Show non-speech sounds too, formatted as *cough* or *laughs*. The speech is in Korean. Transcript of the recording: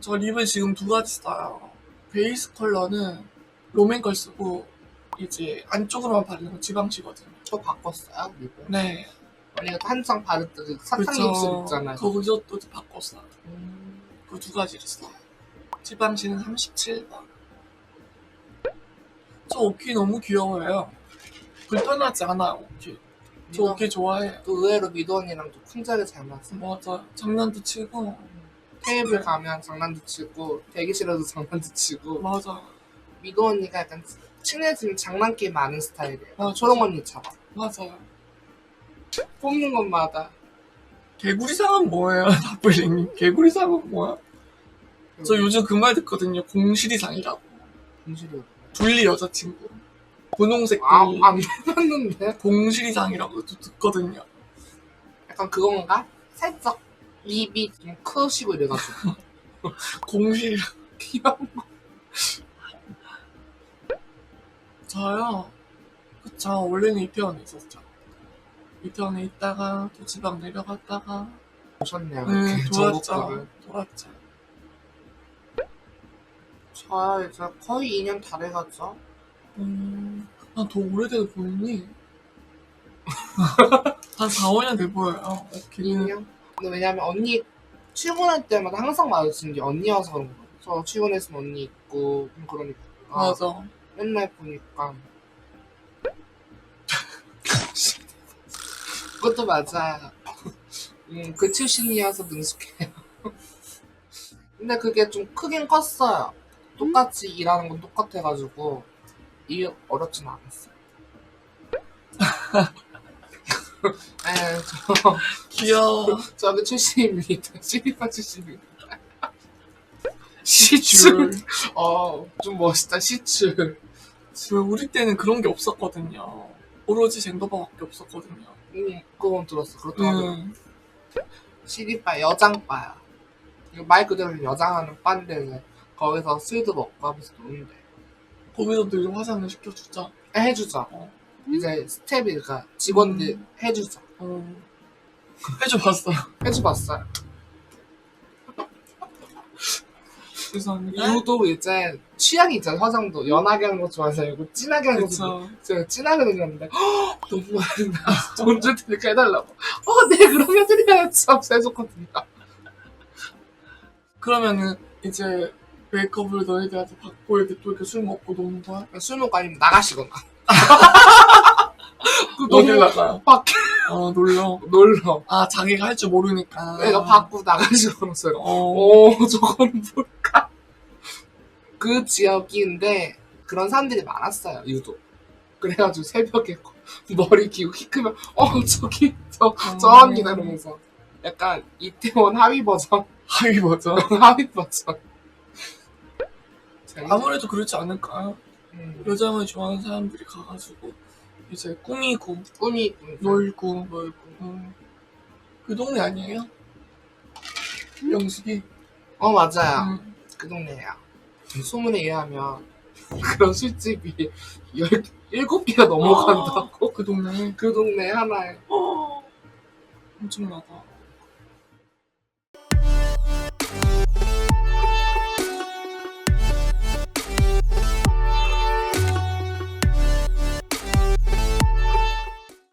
저 립을 지금 두 가지 써요. 베이스 컬러는 롬앤 걸 쓰고 이제 안쪽으로만 바르는 거 지방치거든요. 저 바꿨어요 립을. 네. 한창 바를 때 사탕 그쵸. 립슬 있잖아요. 거기서 또 바꿨어요. 음, 그두 가지를 써요. 지방치는 37번. 저 오키 너무 귀여워요. 불편하지 않아요, 오키. 저 미도- 좋아해요. 또 의외로 미도 언니랑 또 쿵짝이 잘 맞아. 맞아. 장난도 치고. 테이블 가면 장난도 치고 대기실에서 장난도 치고 맞아. 미도 언니가 약간 친해지면 장난기 많은 스타일이에요. 맞아. 초롱 언니처럼 맞아요. 뽑는 것마다 개구리 상은 뭐예요, 나플링님? 개구리 상은 뭐야? 저 요즘 그 말 듣거든요. 공실이상이라고. 공실이 둘리 여자친구. 분홍색 둘리. 아안 해봤는데 공실이상이라고 또 듣거든요. 약간 그건가? 살짝 입이 좀 크시고 이래가지고 *laughs* 공실. 귀여워. 저요. 그쵸. 원래는 이태원에 있었죠. 이태원에 있다가 또 지방 내려갔다가 오셨네요. 네, 이렇게 돌았죠. 전국구를. 돌았죠. 저 이제 거의 2년 다 돼가죠. 음, 난더 오래돼 보이니? 한 4, 5년 돼 보여요. 오키는. 2년? 근데 왜냐면 언니 출근할 때마다 항상 마주치는 게 언니여서 그런 거예요. 저 출근했으면 언니 있고 좀 그러니까 맞아. 맨날 보니까 *laughs* 그것도 맞아요. 음, 그 출신이어서 능숙해요. *laughs* 근데 그게 좀 크긴 컸어요. 똑같이 일하는 건 똑같아가지고 일 어렵진 않았어요. *laughs* 에, 저, 귀여워. *laughs* 저는 출신입니다. 시리파 출신입니다. 시출. 어, 좀 멋있다, 시출. 왜 우리 때는 그런 게 없었거든요. 오로지 젠더바밖에 없었거든요. 음, 그건 들었어. 그렇다고. 음, 시리바 여장바야. 이거 말 그대로 여장하는 바인데 거기서 술도 먹고 하면서 노는데 거기서도 이제 화장을 시켜주자. 해주자. 어. 이제 스텝이 그러니까 직원들 해주자. 어. 해줘봤어요. 해줘봤어요. 죄송합니다. 유도 이제 취향이 있잖아 화장도 연하게 하는 거 좋아해서 이거 진하게 하는 거 좋아. 그쵸. 제가 진하게 생겼는데 너무 많다. *laughs* 돈줄 테니까 해달라고. 어, 네 그럼 해드려야지. 하면서 해줬거든요. 그러면은 이제 메이크업을 너희들한테 받고 이렇게 또 이렇게 술 먹고 노는 거야? 술 먹고 아니면 나가시거나. *laughs* 그 어딜 너무 나가? 밖에 어, 놀러. *laughs* 놀러. 아, 자기가 할 줄 모르니까. 내가 받고 나가시거나 써요. 어. 오, 저거는 뭘까? 그 지역인데 그런 사람들이 많았어요, 유독. 그래가지고 새벽에 머리 기고 키 크면 어 저기 저, 저 어. 언니다 이러면서 약간 이태원 하위 버전 하이 버전. 하위 버전 *laughs* 재밌- 아무래도 그렇지 않을까요? 음, 여장을 좋아하는 사람들이 가가지고 이제 꾸미고 꿈이 놀고 놀고 음. 그 동네 아니에요? 영숙이? 어 맞아요. 음. 그 동네야 소문에 의하면 *laughs* 그런 술집이 열, 일곱 개가 넘어간다고? 그 동네. 그 동네 하나에. 어. 엄청나다